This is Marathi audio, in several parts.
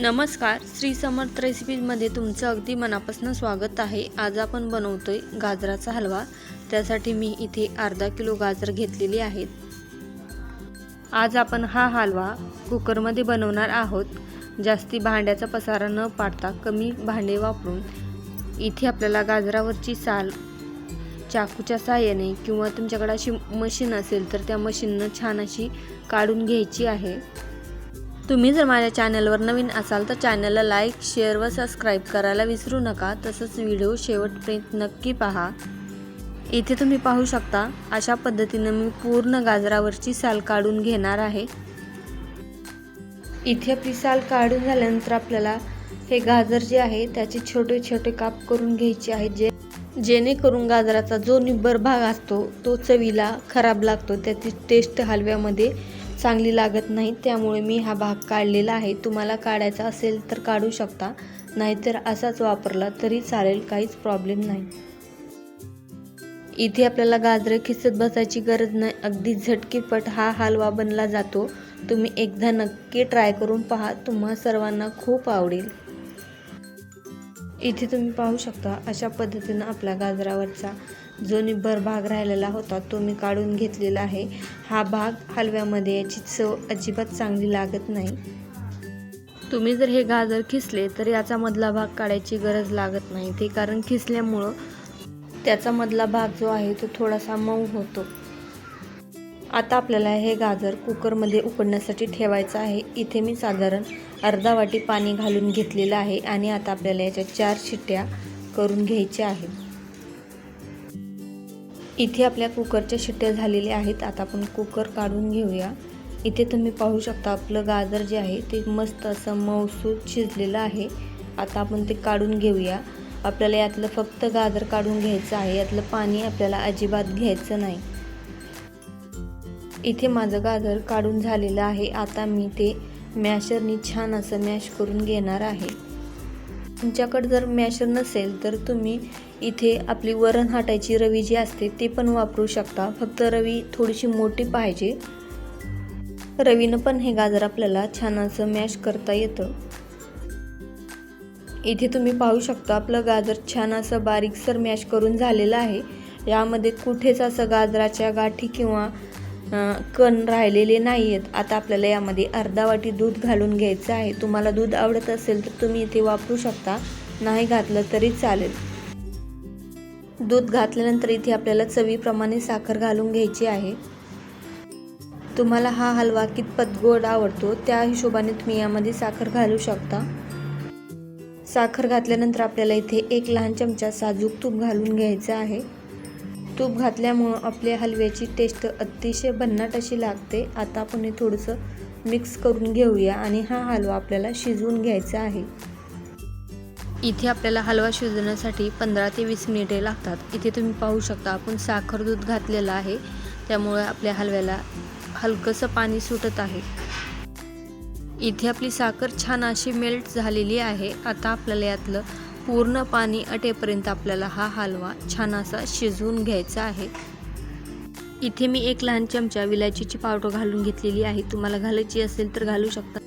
नमस्कार श्री समर्थ रेसिपीजमध्ये तुमचं अगदी मनापासून स्वागत आहे. आज आपण बनवतोय गाजराचा हलवा. त्यासाठी मी इथे अर्धा किलो गाजर घेतलेली आहेत. आज आपण हा हलवा कुकरमध्ये बनवणार आहोत. जास्ती भांड्याचा पसारा न पाडता कमी भांडे वापरून इथे आपल्याला गाजरावरची साल चाकूच्या साहाय्याने किंवा तुमच्याकडे अशी मशीन असेल तर त्या मशीननं छान अशी काढून घ्यायची आहे. तुम्ही जर माझ्या चॅनलवर नवीन असाल तर चॅनलला लाईक शेअर व सबस्क्राईब करायला विसरू नका. तसंच व्हिडिओ शेवटपर्यंत नक्की पहा. इथे तुम्ही पाहू शकता अशा पद्धतीनं मी पूर्ण गाजरावरची साल काढून घेणार आहे. इथे आपली साल काढून झाल्यानंतर आपल्याला हे गाजर जे आहे त्याचे छोटे छोटे काप करून घ्यायचे आहेत जे जेणेकरून गाजराचा जो निब्बर भाग असतो तो चवीला खराब लागतो. त्याची टेस्ट हलव्यामध्ये चांगली लागत नाही त्यामुळे मी हा भाग काढलेला आहे. तुम्हाला काढायचा असेल तर काढू शकता नाहीतर असाच वापरला तरी चालेल काहीच प्रॉब्लेम नाही. इथे आपल्याला गाजरं खिसत बसायची गरज नाही. अगदी झटकीपट हा हलवा बनला जातो. तुम्ही एकदा नक्की ट्राय करून पहा तुम्हा सर्वांना खूप आवडेल. इथे तुम्ही पाहू शकता अशा पद्धतीनं आपला गाजरावरचा जो निब्बर भाग राहिलेला होता तो मी काढून घेतलेला आहे. हा भाग हलव्यामध्ये याची चव अजिबात चांगली लागत नाही. तुम्ही जर हे गाजर खिसले तर याचा मधला भाग काढायची गरज लागत नाही. ते कारण खिसल्यामुळं त्याचा मधला भाग जो आहे तो थोडासा मऊ होतो. आता आपल्याला हे गाजर कुकरमध्ये उकडण्यासाठी ठेवायचं आहे. इथे मी साधारण अर्धा वाटी पाणी घालून घेतलेलं आहे आणि आता आपल्याला याच्या चार शिट्ट्या करून घ्यायच्या आहेत. इथे आपल्या कुकरच्या शिट्ट्या झालेल्या आहेत. आता आपण कुकर काढून घेऊया. इथे तुम्ही पाहू शकता आपलं गाजर जे आहे ते मस्त असं मऊसूत शिजलेलं आहे. आता आपण ते काढून घेऊया. आपल्याला यातलं फक्त गाजर काढून घ्यायचं आहे. यातलं पाणी आपल्याला अजिबात घ्यायचं नाही. इथे माझं गाजर काढून झालेलं आहे. आता मी ते मॅशरनी छान असं मॅश करून घेणार आहे. तुमच्याकडे जर मॅशर नसेल तर तुम्ही इथे आपली वरण हाटायची रवी जी असते ते पण वापरू शकता. फक्त रवी थोडीशी मोठी पाहिजे. रवीनं पण हे गाजर आपल्याला छान असं मॅश करता येतं. इथे तुम्ही पाहू शकता आपलं गाजर छान असं बारीकसर मॅश करून झालेलं आहे. यामध्ये कुठेच असं गाजराच्या गाठी किंवा कण राहिलेले नाही आहेत आता आपल्याला यामध्ये अर्धा वाटी दूध घालून घ्यायचं आहे. तुम्हाला दूध आवडत असेल तर तुम्ही इथे वापरू शकता. नाही घातलं तरी चालेल. दूध घातल्यानंतर इथे आपल्याला चवीप्रमाणे साखर घालून घ्यायची आहे. तुम्हाला हा हलवा कितपत गोड आवडतो त्या हिशोबाने तुम्ही यामध्ये साखर घालू शकता. साखर घातल्यानंतर आपल्याला इथे एक लहान चमचा साजूक तूप घालून घ्यायचं आहे. तूप घातल्यामुळं आपल्या हलव्याची टेस्ट अतिशय भन्नाट अशी लागते. आता आपण हे थोडंसं मिक्स करून घेऊया आणि हा हलवा आपल्याला शिजवून घ्यायचा आहे. इथे आपल्याला हलवा शिजवण्यासाठी पंधरा ते वीस मिनिटे लागतात. इथे तुम्ही पाहू शकता आपण साखर दूध घातलेलं आहे. त्यामुळे आपल्या हलव्याला हलकंसं पाणी सुटत आहे. इथे आपली साखर छान अशी मेल्ट झालेली आहे. आता आपल्याला यातलं पूर्ण पाणी अटेपर्यंत आपल्याला हा हलवा छान असा शिजवून घ्यायचा आहे. इथे मी एक लहान चमचा विलायचीची पावडर घालून घेतलेली आहे. तुम्हाला घालायची असेल तर घालू शकता.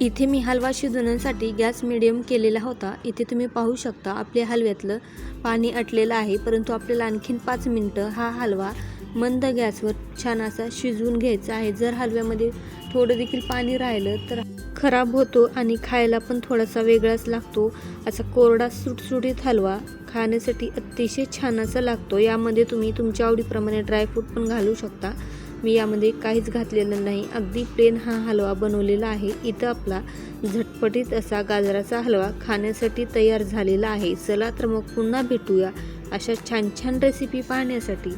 इथे मी हलवा शिजवण्यासाठी गॅस मिडियम केलेला होता. इथे तुम्ही पाहू शकता आपल्या हलव्यातलं पाणी अटलेलं आहे. परंतु आपल्याला आणखीन पाच मिनटं हा हलवा मंद गॅसवर छान असा शिजवून घ्यायचा आहे. जर हलव्यामध्ये थोडं देखील पाणी राहिलं तर खराब होतो आणि खायला पण थोडासा वेगळाच लागतो. असा कोरडा सुटसुटीत हलवा खाण्यासाठी अतिशय छान असा लागतो. यामध्ये तुम्ही तुमच्या आवडीप्रमाणे ड्रायफ्रूट पण घालू शकता. मी यामध्ये काहीच घातलेलं नाही. अगदी प्लेन हा हलवा बनवलेला आहे. इथं आपला झटपटीत असा गाजराचा हलवा खाण्यासाठी तयार झालेला आहे. चला तर मग पुन्हा भेटूया अशा छान छान रेसिपी पाहण्यासाठी.